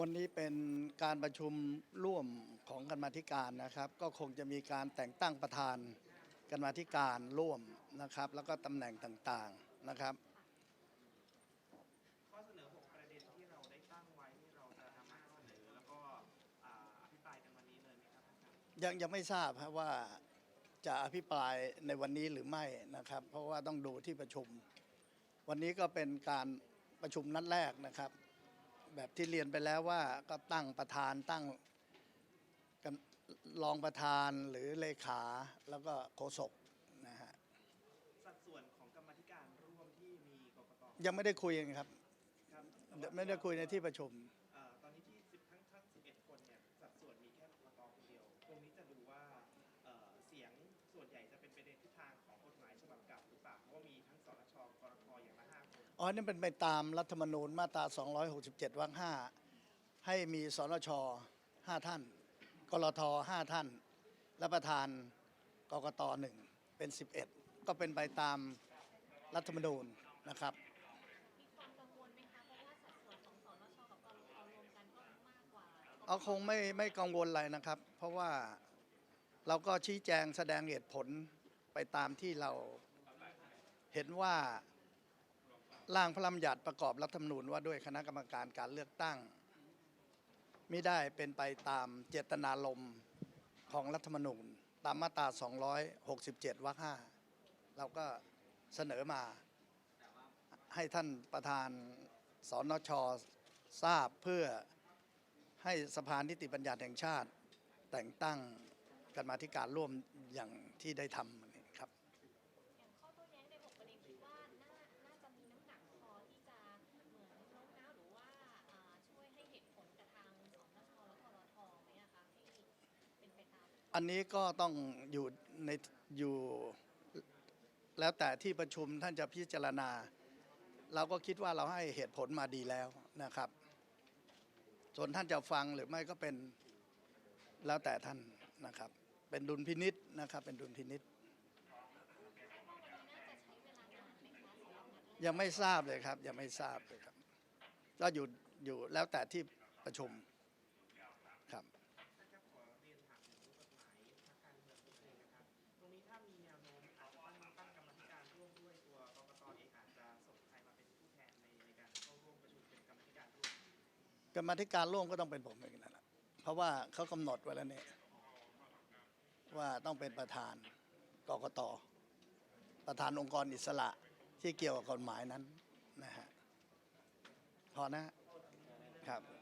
วันนี้เป็นการประชุมร่วมของกรรมาธิการนะครับ ก็คงจะมีการแต่งตั้งประธานกรรมาธิการร่วมนะครับ แล้วก็ตำแหน่งต่างๆนะครับข้อเสนอ 6 ประเด็นที่เราได้ตั้งไว้ที่เราจะนำมาเสนอแล้วก็อ่าอภิปรายกันวันนี้เลยไหมครับอาจารย์ยังยังไม่ทราบครับว่าจะอภิปรายในวันนี้หรือไม่นะครับ เพราะว่าต้องดูที่ประชุม วันนี้ก็เป็นการประชุมนัดแรกนะครับ แบบที่เรียนไปแล้วว่าก็ตั้งประธานตั้งกันรองประธานหรือเลขาแล้วก็โฆษกนะฮะสัดส่วนของกรรมาธิการร่วมที่มีกกตยังไม่ได้คุยกันครับครับแต่ว่าไม่ได้คุยในที่ประชุม อ๋อนี่เป็นไปตามรัฐธรรมนูญมาตรา 267 วรรค5ให้มีสนช5 ท่าน กรท5ท่าน และประธานกกตหนึ่งเป็น 11 ก็เป็นไปตามรัฐธรรมนูญนะครับมีความกังวลไหมคะเพราะว่าสัดส่วนของสนชกับกรทรวมกันก็มากกว่าเอาคงไม่ไม่กังวลอะไรนะครับ เพราะว่าเราก็ชี้แจงแสดงเหตุผลไปตามที่เราเห็นว่า ร่างพระราชบัญญัติประกอบรัฐธรรมนูญว่าด้วยคณะกรรมการการเลือกตั้งไม่ได้เป็นไปตามเจตนารมณ์ของรัฐธรรมนูญ ตามมาตรา 267 วรรค 5 เราก็เสนอมาให้ท่านประธานสนชทราบเพื่อให้สภานิติบัญญัติแห่งชาติ แต่งตั้งกันมาธิการร่วมอย่างที่ได้ทำ อันนี้ก็ต้องอยู่ในอยู่แล้วแต่ที่ประชุมท่านจะพิจารณา เราก็คิดว่าเราให้เหตุผลมาดีแล้วนะครับ ส่วนท่านจะฟังหรือไม่ก็เป็นแล้วแต่ท่านนะครับ เป็นดุลพินิษนะครับ เป็นดุลพินิษยังไม่ทราบเลยครับ ยังไม่ทราบเลยครับ ก็อยู่อยู่แล้วแต่ที่ประชุม กรรมธิการร่วมก็ต้องเป็นผมเองนั่นแหละเพราะว่าเขากำหนดไว้แล้วเนี่ยว่าต้องเป็นประธานกกตประธานองค์กรอิสระที่เกี่ยวกับกฎหมายนั้นนะฮะพอนะครับ